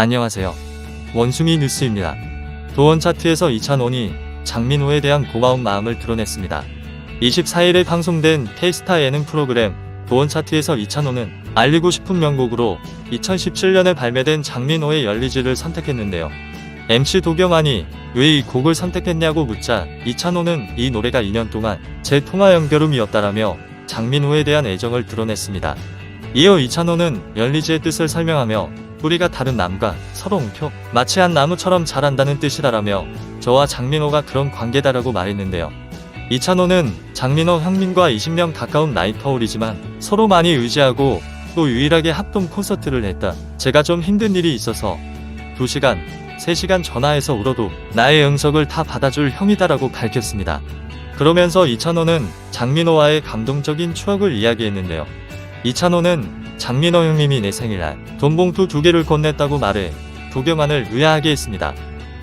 안녕하세요. 원숭이 뉴스입니다. 도원 차트에서 이찬원이 장민호에 대한 고마운 마음을 드러냈습니다. 24일에 방송된 K스타 예능 프로그램 도원 차트에서 이찬원은 알리고 싶은 명곡으로 2017년에 발매된 장민호의 열리지를 선택했는데요. MC 도경환이 왜 이 곡을 선택했냐고 묻자 이찬호는 이 노래가 2년 동안 제 통화 연결음이었다라며 장민호에 대한 애정을 드러냈습니다. 이어 이찬호는 열리지의 뜻을 설명하며 뿌리가 다른 나무가 서로 웅켜 마치 한 나무처럼 자란다는 뜻이다라며 저와 장민호가 그런 관계다라고 말했는데요. 이찬호는 장민호 형님과 20년 가까운 나이 터울이지만 서로 많이 의지하고 또 유일하게 합동 콘서트를 했다. 제가 좀 힘든 일이 있어서 2시간, 3시간 전화해서 울어도 나의 응석을 다 받아줄 형이다라고 밝혔습니다. 그러면서 이찬호는 장민호와의 감동적인 추억을 이야기했는데요. 이찬호는 장민호 형님이 내 생일날 돈봉투 두 개를 건넸다고 말해 도경환을 의아하게 했습니다.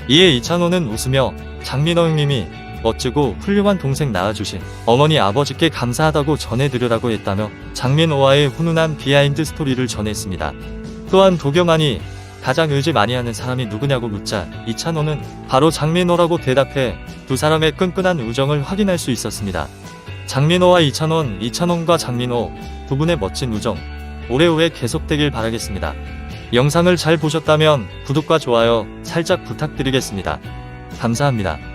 이에 이찬호는 웃으며 장민호 형님이 멋지고 훌륭한 동생 낳아주신 어머니 아버지께 감사하다고 전해드리라고 했다며 장민호와의 훈훈한 비하인드 스토리를 전했습니다. 또한 도경환이 가장 의지 많이 하는 사람이 누구냐고 묻자 이찬호는 바로 장민호라고 대답해 두 사람의 끈끈한 우정을 확인할 수 있었습니다. 장민호와 이찬원, 이찬원과 장민호 두 분의 멋진 우정 오래오래 계속되길 바라겠습니다. 영상을 잘 보셨다면 구독과 좋아요 살짝 부탁드리겠습니다. 감사합니다.